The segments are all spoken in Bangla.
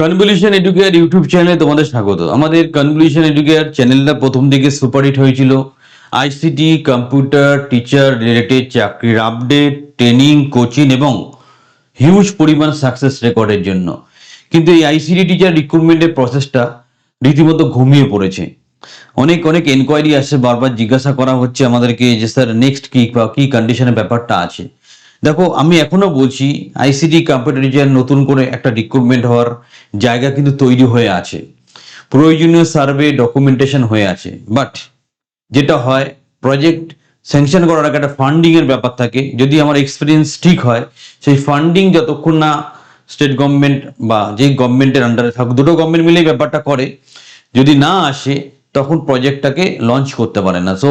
কনভলিউশন এডুকেয়ার ইউটিউব চ্যানেলে তোমাদের স্বাগত। আমাদের কনভলিউশন এডুকেয়ার চ্যানেলটা প্রথম দিকে সুপারহিট হয়েছিল। আইসিটি কম্পিউটার টিচার রিলেটেড চাকরির আপডেট ট্রেনিং কোচিং এবং হিউজ পরিমাণ সাকসেস রেকর্ডের জন্য। কিন্তু এই আইসিটি টিচার রিক্রুটমেন্টের প্রসেসটা রীতিমতো ঘুমিয়ে পড়েছে। অনেক অনেক এনকোয়ারি আসছে বারবার জিজ্ঞাসা করা হচ্ছে আমাদেরকে যে স্যার নেক্সট কি বা কি কন্ডিশনের ব্যাপারটা আছে? দেখো, আমি এখনও বলছি আইসিটি কম্পিউটার টিচার নতুন করে একটা রিক্রুটমেন্ট হওয়ার জায়গা কিন্তু তৈরি হয়ে আছে। প্রয়োজনীয় সার্ভে ডকুমেন্টেশন হয়ে আছে। বাট যেটা হয় প্রজেক্ট স্যাংশন করার আগে একটা ফান্ডিং এর ব্যাপার থাকে। যদি আমার এক্সপিরিয়েন্স ঠিক হয়, সেই ফান্ডিং যতক্ষণ না স্টেট গভর্নমেন্ট বা যে গভর্নমেন্টের আন্ডারে থাকুক, দুটো গভর্নমেন্ট মিলেই ব্যাপারটা করে। যদি না আসে, তখন প্রজেক্টটাকে লঞ্চ করতে পারে না। সো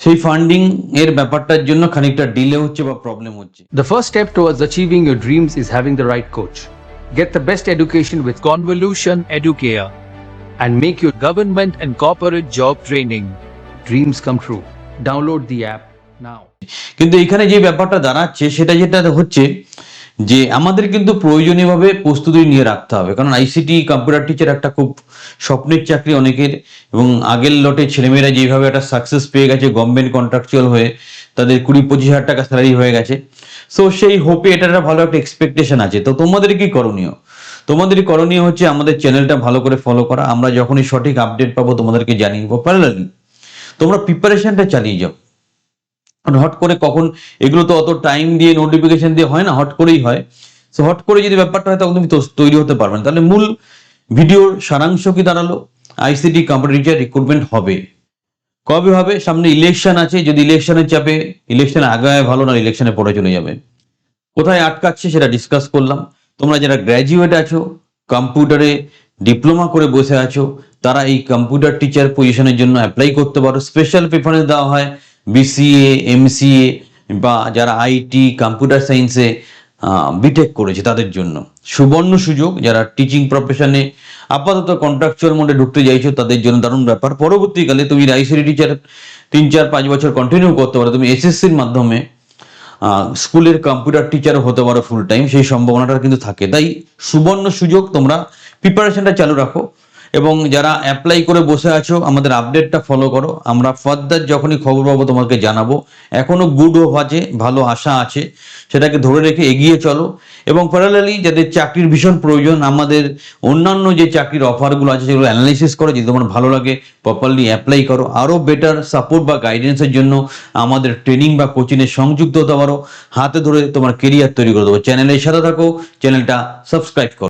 সেই ফান্ডিং এর ব্যাপারটার জন্য খানিকটা ডিলে হচ্ছে বা প্রবলেম হচ্ছে The first step towards achieving your dreams is having the right coach. Get the best education with Convolution Educare. and make your government and corporate job training dreams come true. Download the app now. কিন্তু এখানে যে ব্যাপারটা দাঁড়াচ্ছে সেটা যেটা হচ্ছে যে আমাদের কিন্তু প্রয়োজনীয়ভাবে প্রস্তুতি নিয়ে রাখতে হবে। কারণ আইসিটি কম্পিউটার টিচার একটা খুব স্বপ্নের চাকরি অনেকের এবং আগের লটে ছেলেমেয়েরা যেভাবে একটা সাকসেস পেয়ে গেছে গভর্নমেন্ট কন্ট্রাকচুয়াল হয়ে, তাদের কুড়ি পঁচিশ হাজার টাকা স্যালারি হয়ে গেছে। সো সেই হোপে এটা একটা ভালো একটা এক্সপেকটেশন আছে। তো তোমাদের কি করণীয়? তোমাদের করণীয় হচ্ছে আমাদের চ্যানেলটা ভালো করে ফলো করা। আমরা যখনই সঠিক আপডেট পাবো তোমাদেরকে জানিয়ে দেবো প্যারালালি তোমরা প্রিপারেশনটা চালিয়ে যাও। হট করে কখন এগুলো তো অত টাইম দিয়ে নোটিফিকেশন দিয়ে হয় না, হট করেই হয়। সো হট করে যদি ব্যাপারটা হয়, তখন তুমি তৈরি হতে পারবে না। তাহলে মূল ভিডিওর সারাংশ কি দাঁড়াল? আইসিটি কম্পিউটার রিক্রুটমেন্ট হবে। কবে হবে? সামনে ইলেকশন আছে। যদি ইলেকশনের চাপে ইলেকশন আগায় ভালো না ইলেকশনে পড়ে চলে যাবে। কোথায় আটকাচ্ছে সেটা ডিসকাস করলাম। তোমরা যারা গ্র্যাজুয়েট আছো কম্পিউটারে ডিপ্লোমা করে বসে আছো, তারা এই কম্পিউটার টিচার পজিশনের জন্য অ্যাপ্লাই করতে পারো। স্পেশাল প্রেফারেন্স দেওয়া হয়। বিসিএ এমসিএ বা যারা আইটি কম্পিউটার সায়েন্সে বিটেক করেছে তাদের জন্য। সুবর্ণ সুযোগ, যারা টিচিং প্রফেশনে আপাতত কন্ট্রাকচুয়াল মোডে ঢুকতে চাইছো, তাদের জন্য দারুণ ব্যাপার। পরবর্তীকালে তুমি আইসিডি টিচার তিন, চার, পাঁচ বছর কন্টিনিউ করতে পারো। তুমি এসএসসির মাধ্যমে স্কুলের কম্পিউটার টিচারও হতে পারো ফুল টাইম সেই সম্ভাবনাটা কিন্তু থাকে। তাই সুবর্ণ সুযোগ, তোমরা প্রিপারেশনটা চালু রাখো। এবং যারা অ্যাপ্লাই করে বসে আছো, আমাদের আপডেটটা ফলো করো। আমরা ফার্দার যখনই খবর পাবো, তোমাকে জানাব। এখনও গুড হোপ আছে, ভালো আশা আছে, সেটাকে ধরে রেখে এগিয়ে চলো। এবং প্যারালালি যাদের চাকরির ভীষণ প্রয়োজন, আমাদের অন্যান্য যে চাকরির অফারগুলো আছে, সেগুলো অ্যানালাইসিস করো। যদি তোমার ভালো লাগে প্রপারলি অ্যাপ্লাই করো। আরও বেটার সাপোর্ট বা গাইডেন্সের জন্য আমাদের ট্রেনিং বা কোচিংয়ে সংযুক্ত হতে পারো। হাতে ধরে তোমার কেরিয়ার তৈরি করে দেবো। চ্যানেলের সাথে থাকো, চ্যানেলটা সাবস্ক্রাইব করো।